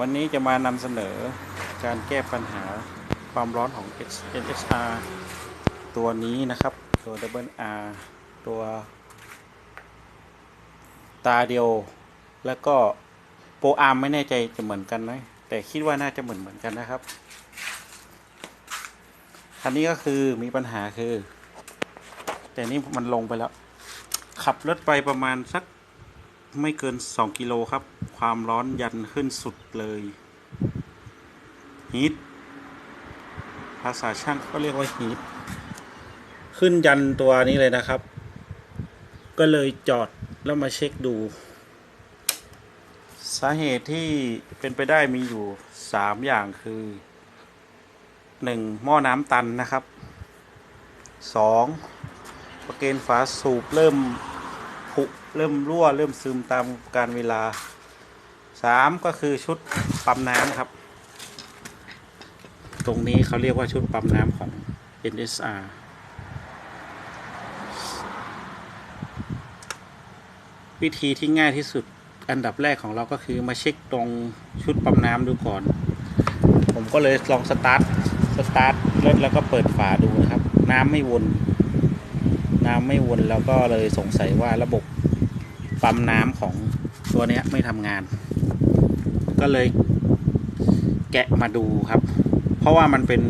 วันนี้จะมานำเสนอการแก้ปัญหาความร้อนของ NSR ตัวนี้นะครับ ตัว Double R ตัว ตาเดียว แล้วก็โปรอาร์มไม่แน่ใจจะเหมือนกันไหมแต่คิดว่าน่าจะเหมือนเหมือนกันนะครับคันนี้ก็คือมีปัญหาคือ แต่นี่มันลงไปแล้ว ขับรถไปประมาณสัก ไม่เกิน 2 กิโลครับ ความร้อนยันขึ้นสุดเลยฮีทภาษาช่างก็เรียกว่าฮีทขึ้นยันตัวนี้เลยนะครับ ก็เลยจอดแล้วมาเช็คดู สาเหตุที่เป็นไปได้มีอยู่ 3 อย่างคือ 1. หม้อน้ำตันนะครับ 2. ประเกนฝาสูบเริ่ม ผุเริ่มรั่ว เริ่มซึมตามการเวลาสามก็คือชุดปั๊มน้ำครับ ตรงนี้เขาเรียกว่าชุดปั๊มน้ำของ NSR วิธีที่ง่ายที่สุดอันดับแรกของเราก็คือมาเช็คตรงชุดปั๊มน้ำดูก่อน ผมก็เลยลองสตาร์ทสตาร์ทรถแล้วก็เปิดฝาดูนะครับ น้ำไม่วน น้ำไม่วนแล้วก็เลยสงสัยว่าระบบ ปั๊มน้ำของตัวเนี้ยไม่ทำงาน ก็เลยแกะมาดูครับ เพราะว่ามันเป็น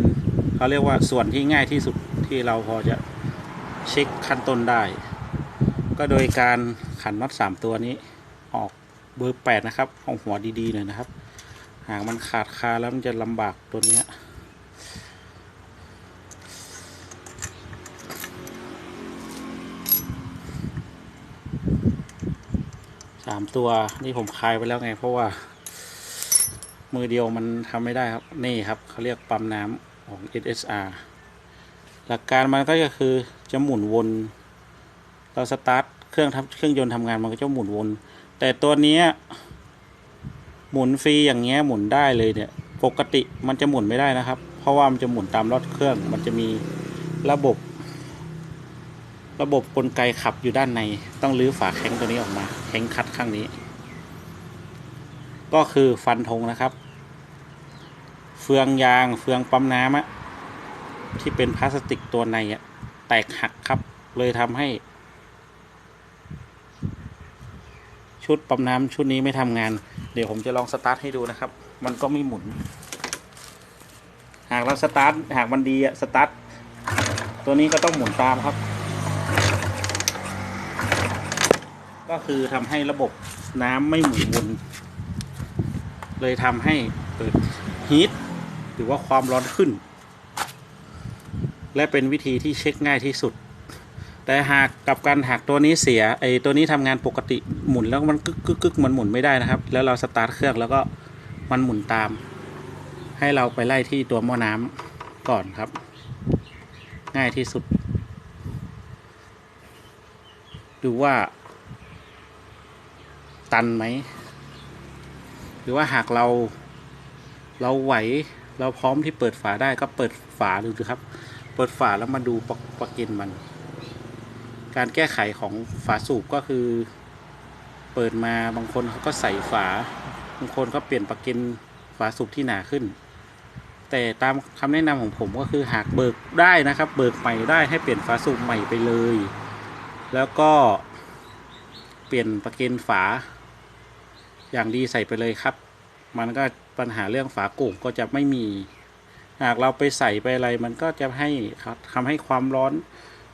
เขาเรียกว่าส่วนที่ง่ายที่สุดที่เราพอจะเช็คขั้นต้นได้ ก็โดยการขันน็อตสามตัวนี้ออกเบอร์แปดนะครับเอาหัวดีๆหน่อยนะครับ หากมันขาดคาแล้วมันจะลำบากตัวเนี้ามตัวนี่ผมคลายไปแล้วไง เพราะว่า มือเดียวมันทำไม่ได้ครับ นี่ครับเขาเรียกปั๊มน้ำของ SSR หลักการมันก็คือจะหมุนวน เราสตาร์ทเครื่องทำเครื่องยนต์ทำงานมันก็จะหมุนวน แต่ตัวนี้หมุนฟรีอย่างเงี้ยหมุนได้เลยเนี่ย ปกติมันจะหมุนไม่ได้นะครับ เพราะว่ามันจะหมุนตามรถเครื่อง มันจะมีระบบ ระบบกลไกขับอยู่ด้านใน ต้องรื้อฝาแข้งตัวนี้ออกมา แข้งคัดข้างนี้ ก็คือฟันธงนะครับ เฟืองยางเฟืองปั๊มน้ำอะที่เป็นพลาสติกตัวในอะแตกหักครับ เลยทำให้ ชุดปั๊มน้ำชุดนี้ไม่ทำงาน เดี๋ยวผมจะลองสตาร์ทให้ดูนะครับ มันก็ไม่หมุน หากเราสตาร์ทหากมันดีอะสตาร์ทตัวนี้ก็ต้องหมุนตามครับ ก็คือทำให้ระบบน้ำไม่หมุนวน เลยทำให้เกิดฮีทหรือว่าความร้อนขึ้น และเป็นวิธีที่เช็คง่ายที่สุด แต่หากกับการหากตัวนี้เสียไอตัวนี้ทำงานปกติหมุนแล้วมันกึกกึกกึกมันหมุนไม่ได้นะครับ แล้วเราสตาร์ทเครื่องแล้วก็มันหมุนตาม ให้เราไปไล่ที่ตัวหม้อน้ำก่อนครับ ง่ายที่สุดดูว่า ตันไหม หรือว่าหากเรา เราไหวเราพร้อมที่เปิดฝาได้ก็เปิดฝาดูครับ เปิดฝาแล้วมาดูปะปะกินมัน การแก้ไขของฝาสูบก็คือ เปิดมาบางคนเขาก็ใส่ฝา บางคนก็เปลี่ยนปะกินฝาสูบที่หนาขึ้น แต่ตามคำแนะนำของผมก็คือหากเบิกได้นะครับ เบิกใหม่ได้ให้เปลี่ยนฝาสูบใหม่ไปเลย แล้วก็เปลี่ยนปะเกนฝา อย่างดีใส่ไปเลยครับ มันก็ปัญหาเรื่องฝาโก่งก็จะไม่มี หากเราไปใส่ไปอะไร มันก็จะให้ครับทำให้ความร้อน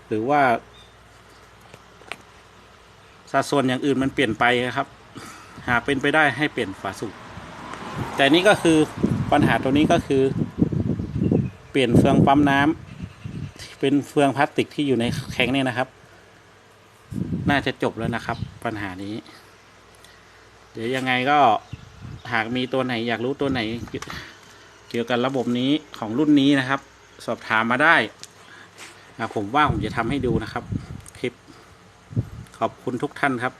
หรือว่าสัดส่วนอย่างอื่นมันเปลี่ยนไปครับ หากเป็นไปได้ให้เปลี่ยนฝาสูบแต่นี่ก็คือปัญหาตัวนี้ก็คือ เปลี่ยนเฟืองปั๊มน้ำเป็นเฟืองพลาสติกที่อยู่ในแข็งเนี่ยนะครับ น่าจะจบแล้วนะครับ ปัญหานี้ เดี๋ยวยังไงก็หากมีตัวไหนอยากรู้ตัวไหน เกี่ยวกับระบบนี้ของรุ่นนี้นะครับ สอบถามมาได้ผมว่าผมจะทำให้ดูนะครับ คลิป ขอบคุณทุกท่านครับ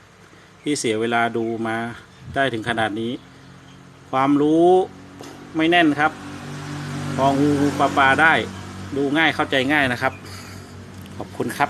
ที่เสียเวลาดูมาได้ถึงขนาดนี้ ความรู้ไม่แน่นครับพองูปลาปลาได้ดูง่ายเข้าใจง่ายนะครับ ขอบคุณครับ